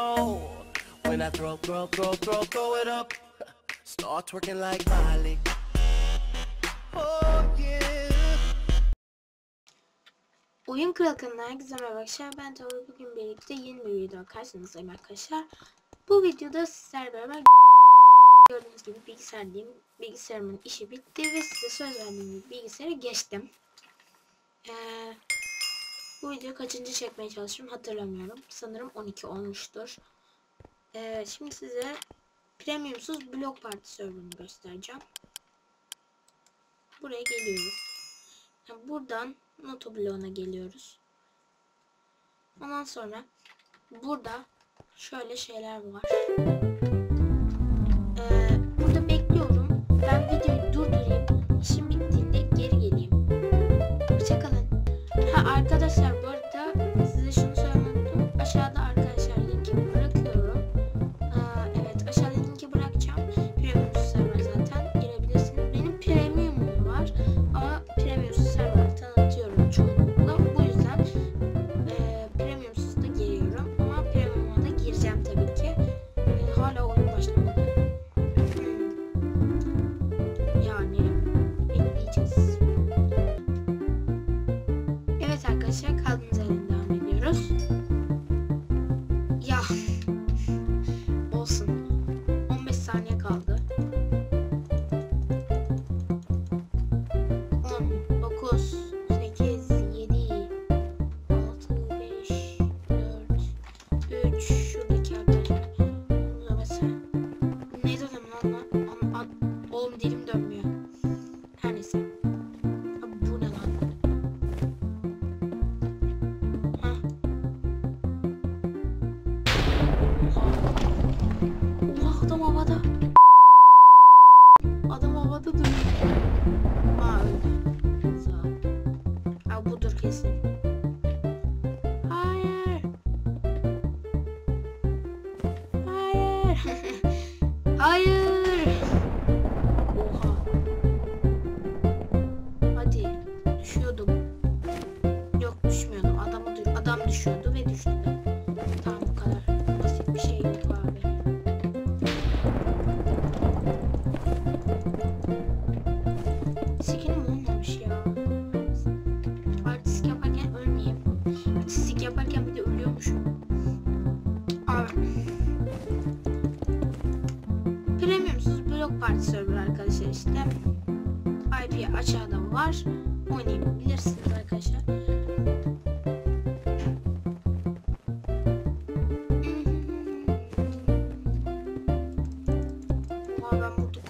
When I throw, throw, throw, throw, throw it up, start twerking like Miley. Oh yeah. Oyun Kral kanalına herkese merhaba arkadaşlar. Ben Tavuk bugün birlikte yeni bir video karşınızdayım arkadaşlar. Bu videoda sizlerle beraber gördüğünüz gibi bilgisayardayım. Bilgisayarımın işi bitti ve size söz verdiğim bilgisayara geçtim. Ee, bu video kaçıncı çekmeye çalışıyorum hatırlamıyorum. Sanırım 12 olmuştur. Ee, şimdi size premiumsuz blok parti serverını göstereceğim. Buraya geliyoruz. Yani buradan Noto bloğuna geliyoruz. Ondan sonra burada şöyle şeyler var. Hayır. Oha. Hadi. Düşüyordum. Yok düşmüyordum. Adam, adam düşüyordu ve düştü. Tamam bu kadar. Basit bir şey yok abi. Skinim olmamış ya. Artistik yaparken ölmeyeyim. Artistik yaparken Parti server arkadaşlar işte. IP aşağıda var. Oynayabilirsiniz arkadaşlar. Oha ben burada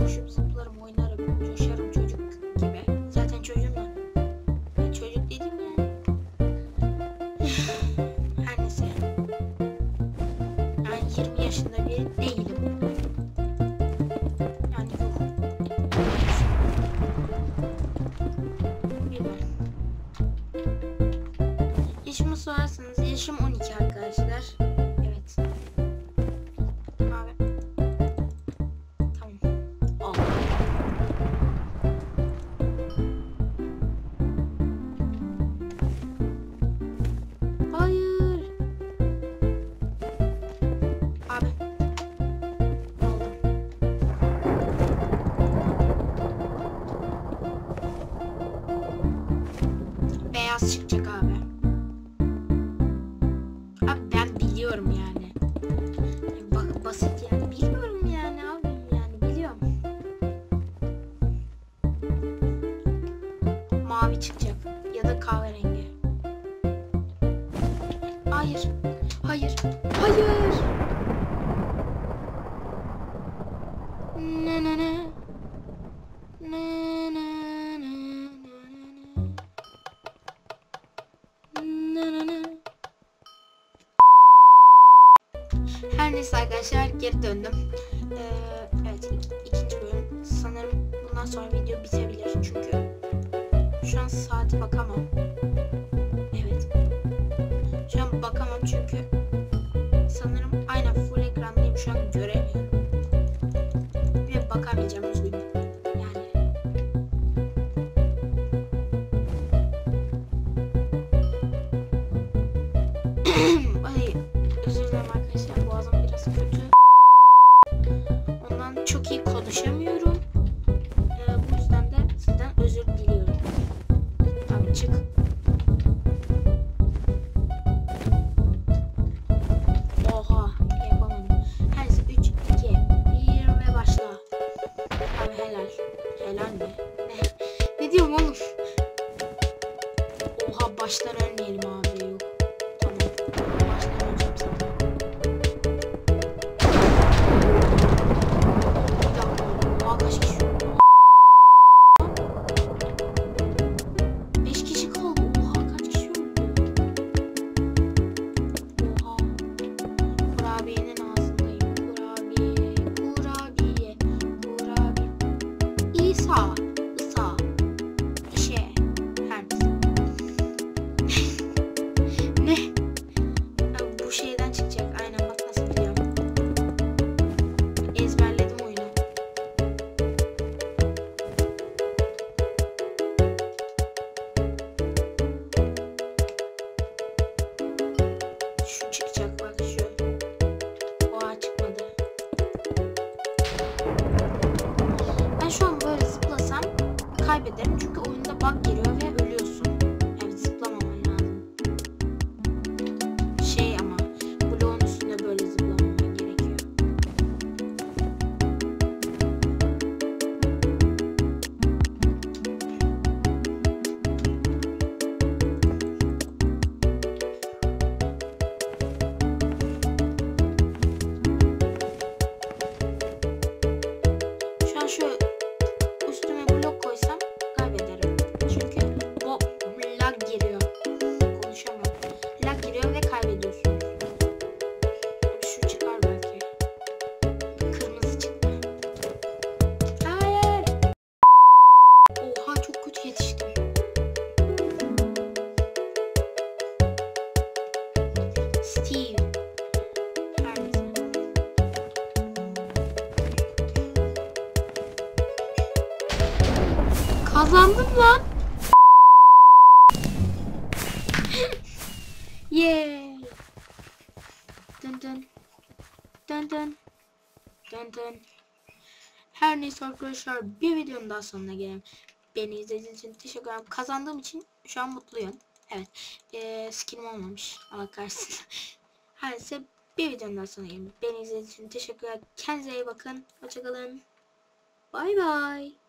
Yaşımı sorarsanız yaşım 12 arkadaşlar. Evet. Abi. Tamam. Allah. Hayır. Abi. Aldım. Beyaz çıkacak. Abi biliyorum yani. Bak basit yani. Biliyorum yani abi yani biliyorum. Mavi çıkacak ya da kahverengi. Hayır. Hayır. Hayır. Ne ne ne. Ne ne ne ne ne ne ne ne. Her neyse arkadaşlar geri döndüm. Ee, evet ik- ikinci bölüm. Sanırım bundan sonra video bitebilir çünkü şu an saate bakamam. Evet. Şu an bakamam çünkü sanırım aynen full ekrandayım şu an göremiyorum. Ve bakamayacağım üzgünüm. Yani açık. Oha yapamadım. Her 3, 2, 1 ve başla. Abi helal. Helal mi? ne diyorum oğlum? Oha baştan ölmeyelim かってる？Kazandım lan. Yay. Dın dın. Dın dın. Dın dın. Her neyse arkadaşlar bir videonun daha sonuna gelelim. Beni izlediğiniz için teşekkür ederim. Kazandığım için şu an mutluyum. Evet. Ee, skinim olmamış. Allah kahretsin. Her neyse bir videonun daha sonuna gelelim. Beni izlediğiniz için teşekkürler. Kendinize iyi bakın. Hoşçakalın. Bay bay.